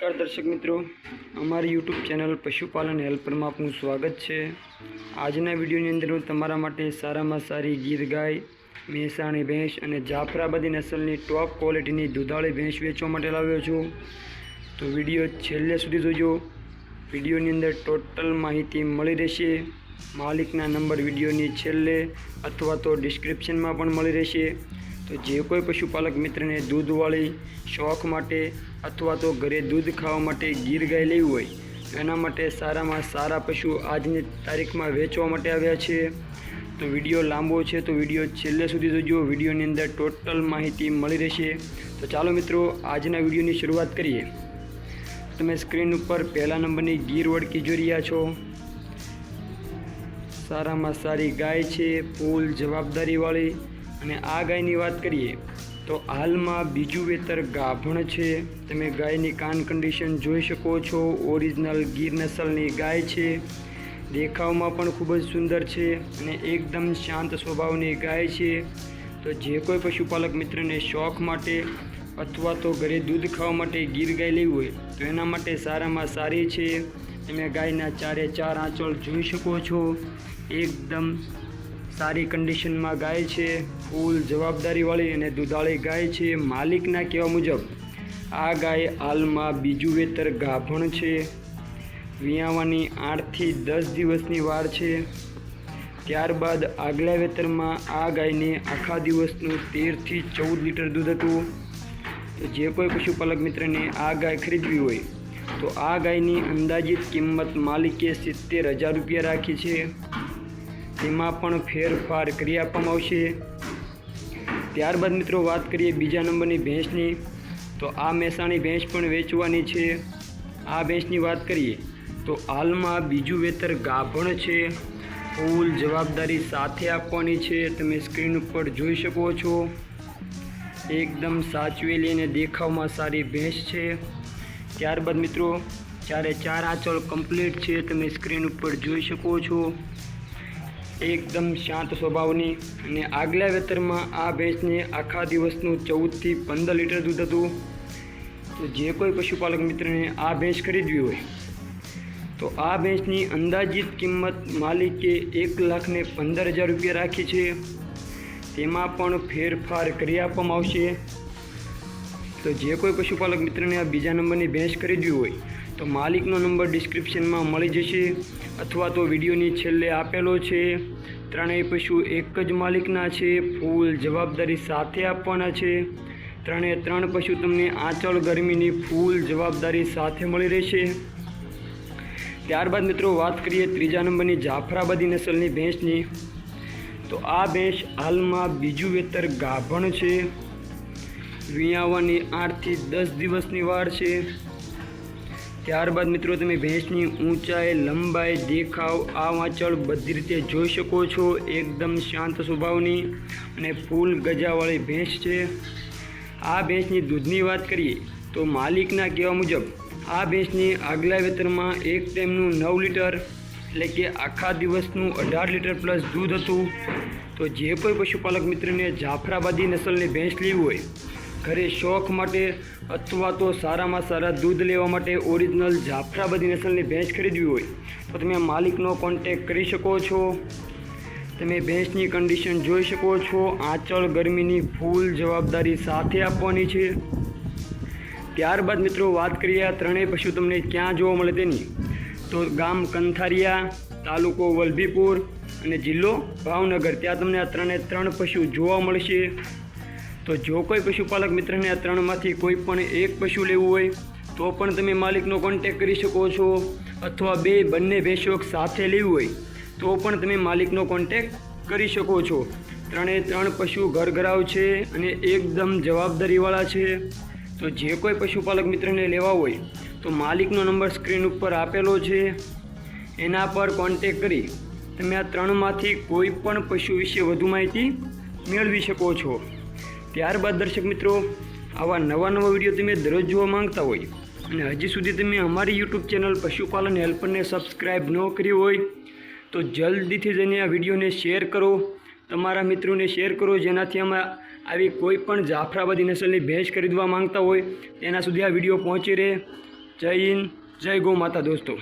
નમસ્કાર દર્શક મિત્રો. અમારી યુટ્યુબ ચેનલ પશુપાલન હેલ્પરમાં આપનું સ્વાગત છે. આજના વિડીયોની અંદર હું તમારા માટે સારામાં સારી ગીર ગાય, મહેસાણી ભેંસ અને જાફરાબાદી નસલની ટોપ ક્વોલિટીની દુધાળી ભેંસ વેચવા માટે લાવ્યો છું. તો વીડિયો છેલ્લે સુધી જોજો. વિડીયોની અંદર ટોટલ માહિતી મળી રહેશે. માલિકના નંબર વિડીયોની છેલ્લે અથવા તો ડિસ્ક્રિપ્શનમાં પણ મળી રહેશે. તો જે કોઈ પશુપાલક મિત્રને દૂધવાળી શોખ માટે અથવા તો ઘરે દૂધ ખાવા માટે ગીર ગાય લેવી હોય, એના માટે સારામાં સારા પશુ આજની તારીખમાં વેચવા માટે આવ્યા છે. તો વીડિયો લાંબો છે, તો વીડિયો છેલ્લે સુધી જોજો. વિડીયોની અંદર ટોટલ માહિતી મળી રહેશે. તો ચાલો મિત્રો, આજના વિડીયોની શરૂઆત કરીએ. તમે સ્ક્રીન ઉપર પહેલા નંબરની ગીર વડકી જોઈ રહ્યા છો. સારામાં સારી ગાય છે, ફૂલ જવાબદારીવાળી અને આ ગાયની વાત કરીએ, તો હાલમાં બીજું વેતર ગાભણ છે. તમે ગાયની કાન કન્ડિશન જોઈ શકો છો. ઓરિજિનલ ગીર નસલની ગાય છે. દેખાવમાં પણ ખૂબ જ સુંદર છે અને એકદમ શાંત સ્વભાવની ગાય છે. તો જે કોઈ પશુપાલક મિત્રને શોખ માટે અથવા તો ઘરે દૂધ ખાવા માટે ગીર ગાય લેવી હોય, તો એના માટે સારામાં સારી છે. તમે ગાયના ચારે ચાર આંચળ જોઈ શકો છો. એકદમ સારી કન્ડિશનમાં ગાય છે, ફૂલ જવાબદારીવાળી અને દુધાળી ગાય છે, માલિકના કહેવા મુજબ, આ ગાય હાલમાં બીજું વેતર ગાભણ છે. વિયાવાની આઠથી દસ દિવસની વાર છે. ત્યારબાદ આગલા વેતરમાં આ ગાયને આખા દિવસનું તેરથી ચૌદ લીટર દૂધ હતું. તો જે કોઈ પશુપાલક મિત્રને આ ગાય ખરીદવી હોય, તો આ ગાયની અંદાજિત કિંમત માલિકે સિત્તેર હજાર રૂપિયા રાખી છે. તેમાં પણ ફેરફાર કરી આપવામાં આવશે. ત્યારબાદ મિત્રો વાત કરીએ બીજા નંબરની ભેંસની. તો આ મહેસાણી ભેંસ પણ વેચવાની છે. આ ભેંસની વાત કરીએ તો હાલમાં બીજું વેતર ગાભણ છે. ફૂલ જવાબદારી સાથે આપવાની છે. તમે સ્ક્રીન ઉપર જોઈ શકો છો. એકદમ સાચવેલી અને દેખાવમાં સારી ભેંસ છે. ત્યારબાદ મિત્રો ચારે ચાર આંચળ કમ્પ્લીટ છે, તમે સ્ક્રીન ઉપર જોઈ શકો છો. એકદમ શાંત સ્વભાવની અને આગલા વેતરમાં આ ભેંસને આખા દિવસનું ચૌદથી પંદર લીટર દૂધ હતું. તો જે કોઈ પશુપાલક મિત્રને આ ભેંસ ખરીદવી હોય, તો આ ભેંસની અંદાજિત કિંમત માલિકે એક લાખને પંદર હજાર રૂપિયા રાખી છે. તેમાં પણ ફેરફાર કરી આપવામાં આવશે. તો જે કોઈ પશુપાલક મિત્રને આ બીજા નંબરની ભેંસ ખરીદવી હોય તો માલિકનો નંબર ડિસ્ક્રિપ્શનમાં મળી જશે અથવા તો વિડીયોની છેલ્લે આપેલો છે. ત્રણેય પશુ એક જ માલિકના છે. ફૂલ જવાબદારી સાથે આપવાના છે. ત્રણે ત્રણ પશુ તમને આંચળ ગરમીની ફૂલ જવાબદારી સાથે મળી રહેશે. ત્યારબાદ મિત્રો વાત કરીએ ત્રીજા નંબરની જાફરાબાદી નસલની ભેંસની. તો આ ભેંસ હાલમાં બીજું વેતર ગાભણ છે. વિયાવાની આઠથી દસ દિવસની વાર છે. ત્યારબાદ મિત્રો તમે ભેંસની ઊંચાઈ, લંબાઈ, દેખાવ આ વાંચળ બધી રીતે જોઈ શકો છો. એકદમ શાંત સ્વભાવની અને ફૂલ ગજાવાળી ભેંસ છે. આ ભેંસની દૂધની વાત કરીએ તો માલિકના કહેવા મુજબ આ ભેંસની આગલા વેતરમાં એક ટાઈમનું નવ લીટર એટલે કે આખા દિવસનું અઢાર લીટર પ્લસ દૂધ હતું. તો જે કોઈ પશુપાલક મિત્રને જાફરાબાદી નસલની ભેંસ લેવી હોય ઘરે શોખ માટે અથવા તો સારામાં સારા દૂધ લેવા માટે ઓરિજિનલ જાફરાબાદી નસલની ભેંસ ખરીદવી હોય, તો તમે માલિકનો કોન્ટેક કરી શકો છો. તમે ભેંસની કન્ડિશન જોઈ શકો છો. આંચળ ગરમીની ફૂલ જવાબદારી સાથે આપવાની છે. ત્યારબાદ મિત્રો વાત કરીએ આ ત્રણેય પશુ તમને ક્યાં જોવા મળે તેની. તો ગામ કંથારિયા, તાલુકો વલભીપુર અને જિલ્લો ભાવનગર. ત્યાં તમને આ ત્રણે ત્રણ પશુ જોવા મળશે. તો જો કોઈ પશુપાલક મિત્રને આ ત્રણમાંથી કોઈ પણ એક પશુ લેવું હોય, તો પણ તમે માલિકનો કોન્ટેક કરી શકો છો અથવા બે બંને ભેંસો સાથે લેવું હોય, તો પણ તમે માલિકનો કોન્ટેક કરી શકો છો. ત્રણે ત્રણ પશુ ઘરઘરાવ છે અને એકદમ જવાબદારીવાળા છે. તો જે કોઈ પશુપાલક મિત્રને લેવા હોય, તો માલિકનો નંબર સ્ક્રીન ઉપર આપેલો છે. એના પર કોન્ટેક કરી તમે આ ત્રણમાંથી કોઈ પણ પશુ વિશે વધુ માહિતી મેળવી શકો છો. ત્યારબાદ દર્શક મિત્રો, આવા નવા નવા વીડિયો તમે દરરોજ જોવા માંગતા હોય અને હજી સુધી તમે અમારી યુટ્યુબ ચેનલ પશુપાલન હેલ્પરને સબસ્ક્રાઈબ ન કરી હોય, તો જલ્દીથી જઈને આ વિડીયોને શેર કરો. તમારા મિત્રોને શેર કરો, જેનાથી અમે આવી કોઈ પણ જાફરાબાદી નસલની ભેંસ ખરીદવા માંગતા હોય, તેના સુધી આ વીડિયો પહોંચી રહે. જય હિન્દ, જય ગૌ માતા દોસ્તો.